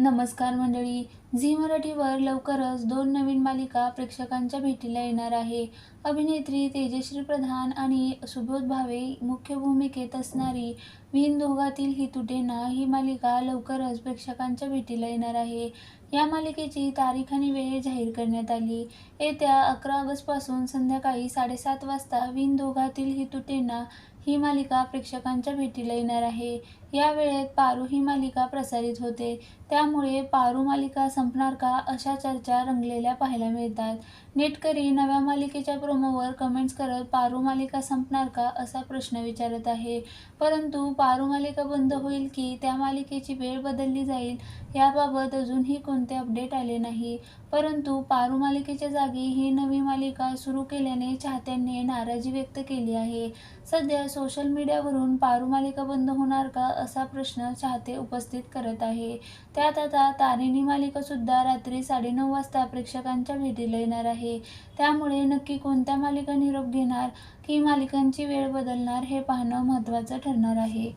नमस्कार मंडळी. झी मराठीवर लवकरच दोन नवीन मालिका प्रेक्षकांच्या भेटीला येणार आहे. अभिनेत्री तेजश्री प्रधान आणि सुबोध भावे मुख्य भूमिकेत असणारी विण दोघातील ही तुटेना ही मालिका लवकरच प्रेक्षकांच्या भेटीला येणार आहे. या मालिकेची तारीख आणि वेळ जाहीर करण्यात आली. येत्या अकरा ऑगस्टपासून संध्याकाळी साडेसात वाजता विण दोघातील ही तुटेना ही मालिका प्रेक्षकांच्या भेटीला येणार आहे. या वेळेत पारू ही मालिका प्रसारित होते. त्यामुळे पारू मालिका संपणार का? अशा चर्चा रंगलेल्या पाहायला मिळतात. नेटकरी नव्या मालिकेच्या प्रोमोवर कमेंट्स करत पारू मालिका संपणार का? असा प्रश्न विचारत आहे. परंतु पारू मालिका बंद होईल की त्या मालिकेची वेळ बदलली जाईल याबाबत अजूनही कोणते अपडेट आले नाही. परंतु पारू मालिकेच्या जागी ही नवी मालिका सुरू केल्याने चाहत्यांनी नाराजी व्यक्त केली आहे. सध्या सोशल मीडियावरून पारू मालिका बंद होणार का? असा प्रश्न चाहते उपस्थित करत आहे. त्यात आता तारिणी मालिका सुद्धा रात्री साडेनऊ वाजता प्रेक्षकांच्या भेटीला येणार आहे. त्यामुळे नक्की कोणत्या मालिका निरोप घेणार की मालिकांची वेळ बदलणार हे पाहणं महत्त्वाचं ठरणार आहे.